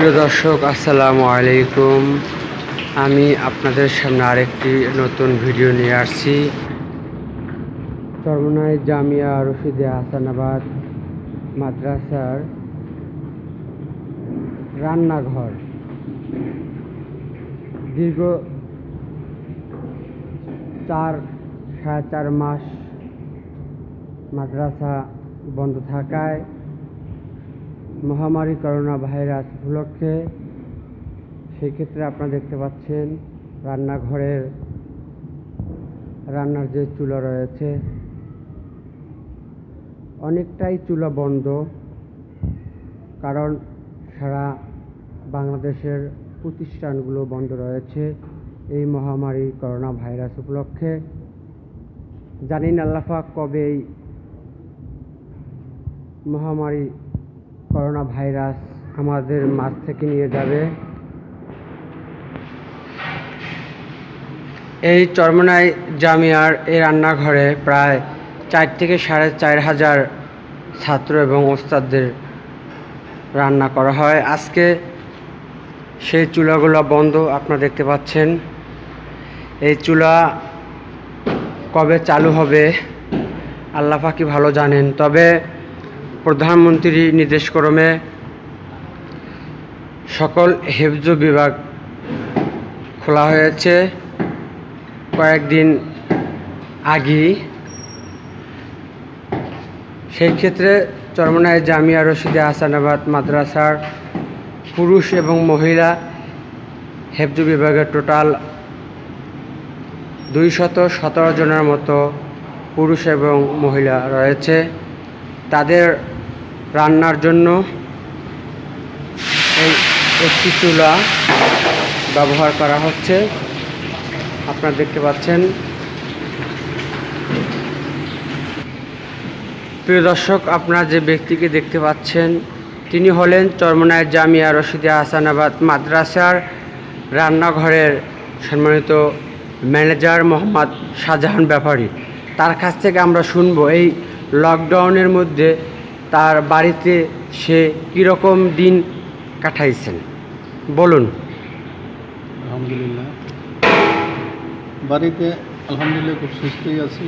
প্রিয় দর্শক, আসসালামু আলাইকুম। আমি আপনাদের সামনে আরেকটি নতুন ভিডিও নিয়ে আসছি। চরমনাই জামিয়া রশিদে হাসানাবাদ মাদ্রাসার রান্নাঘর। দীর্ঘ চার, সাড়ে চার মাস মাদ্রাসা বন্ধ থাকায় মহামারী করোনা ভাইরাস উপলক্ষে সেই ক্ষেত্রে আপনারা দেখতে পাচ্ছেন রান্নাঘরের, রান্নার যে চুলা রয়েছে, অনেকটাই চুলা বন্ধ। কারণ সারা বাংলাদেশের প্রতিষ্ঠানগুলো বন্ধ রয়েছে এই মহামারী করোনা ভাইরাস উপলক্ষে। জানিন আল্লাফা কবে এই মহামারী করোনা ভাইরাস আমাদের মাঝ থেকে নিয়ে যাবে। এই চরমনাই জামিয়ার এই রান্নাঘরে প্রায় চার থেকে সাড়ে চার হাজার ছাত্র এবং ওস্তাদদের রান্না করা হয়। আজকে সেই চুলাগুলো বন্ধ, আপনারা দেখতে পাচ্ছেন। এই চুলা কবে চালু হবে, আল্লাহ পাকি ভালো জানেন। তবে প্রধানমন্ত্রী নির্দেশক্রমে সকল হেফজ বিভাগ খোলা হয়েছে। কয়েকদিন আগে সেই ক্ষেত্রে চরমনায় জামিয়া রশিদে হাসানাবাদ মাদ্রাসার পুরুষ এবং মহিলা হেফজ বিভাগের টোটাল দুইশত সতেরো জনের মতো পুরুষ এবং মহিলা রয়েছে। তাদের রান্নার জন্য এই একটি চুলা ব্যবহার করা হচ্ছে। আপনারা দেখতে পাচ্ছেন। প্রিয় দর্শক, আপনারা যে ব্যক্তিকে দেখতে পাচ্ছেন, তিনি হলেন চরমনায় জামিয়া রশিদে হাসানাবাদ মাদ্রাসার রান্নাঘরের সম্মানিত ম্যানেজার মোহাম্মদ শাহজাহান ব্যাপারী। তার কাছ থেকে আমরা শুনব এই লকডাউনের মধ্যে তার বাড়িতে সে কীরকম দিন কাটাইছেন? বলুন। আলহামদুলিল্লাহ। বাড়িতে আলহামদুলিল্লাহ খুব সুস্থই আছি।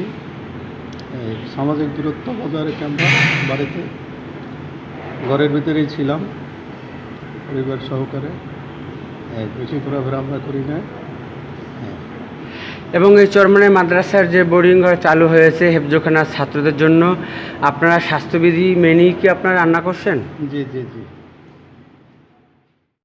সামাজিক দূরত্ব বজায় রেখে আমরা বাড়িতে ঘরের ভিতরেই ছিলাম, পরিবার সহকারে। বেশি ঘোরাফেরা আমরা করি না এবং এই চরমনাই মাদ্রাসার যে বোর্ডিং ঘর চালু হয়েছে হেফজোখানার ছাত্রদের জন্য, আপনারা স্বাস্থ্যবিধি মেনেই কি আপনারা রান্না করছেন? জি জি জি।